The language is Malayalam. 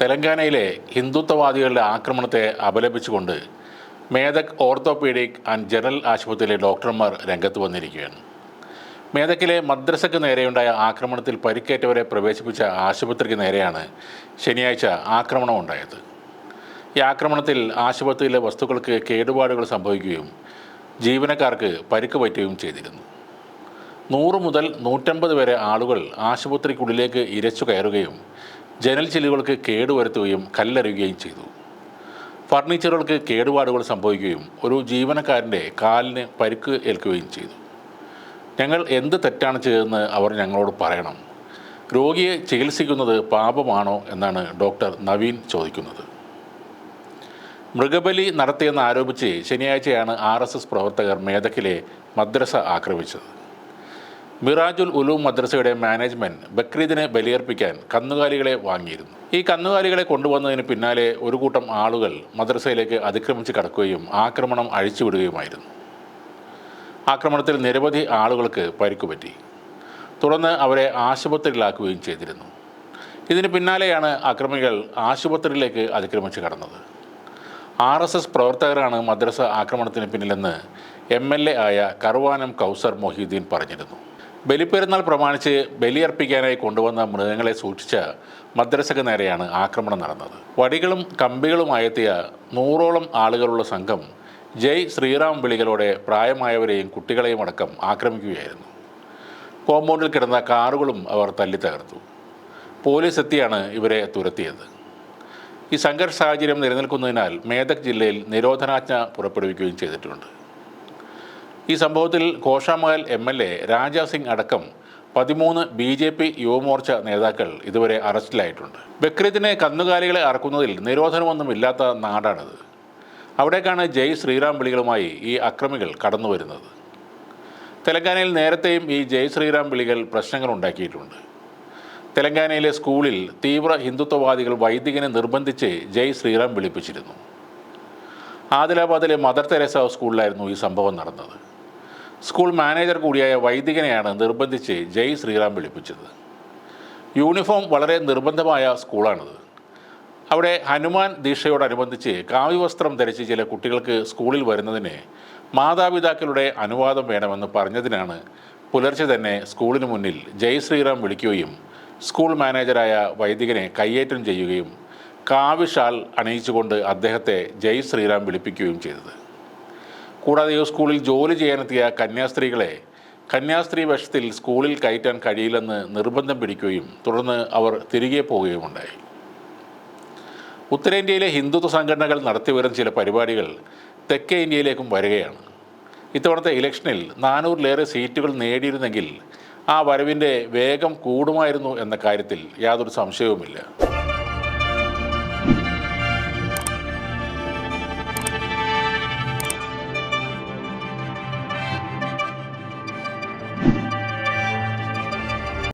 തെലങ്കാനയിലെ ഹിന്ദുത്വവാദികളുടെ ആക്രമണത്തെ അപലപിച്ചുകൊണ്ട് മേധക് ഓർത്തോപീഡിക് ആൻഡ് ജനറൽ ആശുപത്രിയിലെ ഡോക്ടർമാർ രംഗത്ത് വന്നിരിക്കുകയാണ്. മേധക്കിലെ മദ്രസയ്ക്ക് നേരെയുണ്ടായ ആക്രമണത്തിൽ പരിക്കേറ്റവരെ പ്രവേശിപ്പിച്ച ആശുപത്രിക്ക് നേരെയാണ് ശനിയാഴ്ച ആക്രമണം ഉണ്ടായത്. ഈ ആക്രമണത്തിൽ ആശുപത്രിയിലെ വസ്തുക്കൾക്ക് കേടുപാടുകൾ സംഭവിക്കുകയും ജീവനക്കാർക്ക് പരിക്ക് പറ്റുകയും ചെയ്തിരുന്നു. നൂറ് മുതൽ നൂറ്റമ്പത് വരെ ആളുകൾ ആശുപത്രിക്കുള്ളിലേക്ക് ഇരച്ചു കയറുകയും ജനൽ ചില്ലുകൾക്ക് കേടുവരുത്തുകയും കല്ലെറിയുകയും ചെയ്തു. ഫർണിച്ചറുകൾക്ക് കേടുപാടുകൾ സംഭവിക്കുകയും ഒരു ജീവനക്കാരന്റെ കാലിന് പരിക്ക് ഏൽക്കുകയും ചെയ്തു. ഞങ്ങൾ എന്ത് തെറ്റാണ് ചെയ്തതെന്ന് അവർ ഞങ്ങളോട് പറയണം. രോഗിയെ ചികിത്സിക്കുന്നത് പാപമാണോ എന്നാണ് ഡോക്ടർ നവീൻ ചോദിക്കുന്നത്. മൃഗബലി നടത്തിയെന്ന് ആരോപിച്ച് ശനിയാഴ്ചയാണ് ആർ പ്രവർത്തകർ മേധക്കിലെ മദ്രസ ആക്രമിച്ചത്. മിറാജുൽ ഉലൂം മദ്രസയുടെ മാനേജ്മെന്റ് ബക്രീദിനെ ബലിയർപ്പിക്കാൻ കന്നുകാലികളെ വാങ്ങിയിരുന്നു. ഈ കന്നുകാലികളെ കൊണ്ടുവന്നതിന് പിന്നാലെ ഒരു കൂട്ടം ആളുകൾ മദ്രസയിലേക്ക് അതിക്രമിച്ച് കടക്കുകയും ആക്രമണം അഴിച്ചുവിടുകയുമായിരുന്നു. ആക്രമണത്തിൽ നിരവധി ആളുകൾക്ക് പരിക്കുപറ്റി. തുടർന്ന് അവരെ ആശുപത്രിയിലാക്കുകയും ചെയ്തിരുന്നു. ഇതിന് പിന്നാലെയാണ് അക്രമികൾ ആശുപത്രിയിലേക്ക് അതിക്രമിച്ച് കടന്നത്. ആർ എസ് എസ് പ്രവർത്തകരാണ് മദ്രസ ആക്രമണത്തിന് പിന്നിലെന്ന് എം എൽ എ ആയ കറുവാനം കൗസർ മൊഹീദ്ദീൻ പറഞ്ഞിരുന്നു. ബലിപ്പെരുന്നാൾ പ്രമാണിച്ച് ബലിയർപ്പിക്കാനായി കൊണ്ടുവന്ന മൃഗങ്ങളെ സൂക്ഷിച്ച മദ്രസയ്ക്ക് നേരെയാണ് ആക്രമണം നടന്നത്. വടികളും കമ്പികളുമായെത്തിയ നൂറോളം ആളുകളുള്ള സംഘം ജയ് ശ്രീറാം വിളികളോടെ പ്രായമായവരെയും കുട്ടികളെയും അടക്കം ആക്രമിക്കുകയായിരുന്നു. കോമ്പൗണ്ടിൽ കിടന്ന കാറുകളും അവർ തല്ലി തകർത്തു പോലീസ് എത്തിയാണ് ഇവരെ തുരത്തിയത്. ഈ സംഘർഷ സാഹചര്യം നിലനിൽക്കുന്നതിനാൽ മേധക് ജില്ലയിൽ നിരോധനാജ്ഞ പുറപ്പെടുവിക്കുകയും ചെയ്തിട്ടുണ്ട്. ഈ സംഭവത്തിൽ Goshamahal M L A Raja Singh അടക്കം പതിമൂന്ന് ബി ജെ പി യുവമോർച്ച നേതാക്കൾ ഇതുവരെ അറസ്റ്റിലായിട്ടുണ്ട്. ബക്രീദിനെ കന്നുകാലികളെ അറക്കുന്നതിൽ നിരോധനമൊന്നുമില്ലാത്ത നാടാണിത്. അവിടേക്കാണ് ജയ് ശ്രീറാം വിളികളുമായി ഈ അക്രമികൾ കടന്നു വരുന്നത് തെലങ്കാനയിൽ നേരത്തെയും ഈ ജയ് ശ്രീറാം വിളികൾ പ്രശ്നങ്ങൾ ഉണ്ടാക്കിയിട്ടുണ്ട്. തെലങ്കാനയിലെ സ്കൂളിൽ തീവ്ര ഹിന്ദുത്വവാദികൾ വൈദികനെ നിർബന്ധിച്ച് ജയ് ശ്രീറാം വിളിപ്പിച്ചിരുന്നു. ആദിലാബാദിലെ മദർ തെരേസ സ്കൂളിലായിരുന്നു ഈ സംഭവം നടന്നത്. സ്കൂൾ മാനേജർ കൂടിയായ വൈദികനെയാണ് നിർബന്ധിച്ച് ജയ് ശ്രീറാം വിളിപ്പിച്ചത്. യൂണിഫോം വളരെ നിർബന്ധമായ സ്കൂളാണിത്. അവിടെ ഹനുമാൻ ദീക്ഷയോടനുബന്ധിച്ച് കാവ്യവസ്ത്രം ധരിച്ച് ചില കുട്ടികൾക്ക് സ്കൂളിൽ വരുന്നതിന് മാതാപിതാക്കളുടെ അനുവാദം വേണമെന്ന് പറഞ്ഞതിനാണ് പുലർച്ചെ തന്നെ സ്കൂളിന് മുന്നിൽ ജയ് ശ്രീറാം വിളിക്കുകയും സ്കൂൾ മാനേജരായ വൈദികനെ കയ്യേറ്റം ചെയ്യുകയും കാവിഷാൽ അണിയിച്ചുകൊണ്ട് അദ്ദേഹത്തെ ജയ് ശ്രീറാം വിളിപ്പിക്കുകയും ചെയ്തത്. കൂടാതെ ഈ സ്കൂളിൽ ജോലി ചെയ്യാനെത്തിയ കന്യാസ്ത്രീകളെ കന്യാസ്ത്രീ വശത്തിൽ സ്കൂളിൽ കയറ്റാൻ കഴിയില്ലെന്ന് നിർബന്ധം പിടിക്കുകയും തുടർന്ന് അവർ തിരികെ പോവുകയുമുണ്ടായി. ഉത്തരേന്ത്യയിലെ ഹിന്ദുത്വ സംഘടനകൾ നടത്തിവരുന്ന ചില പരിപാടികൾ തെക്കേ ഇന്ത്യയിലേക്കും വരികയാണ്. ഇത്തവണത്തെ ഇലക്ഷനിൽ നാനൂറിലേറെ സീറ്റുകൾ നേടിയിരുന്നെങ്കിൽ ആ വരവിന്റെ വേഗം കൂടുമായിരുന്നു എന്ന കാര്യത്തിൽ യാതൊരു സംശയവുമില്ല.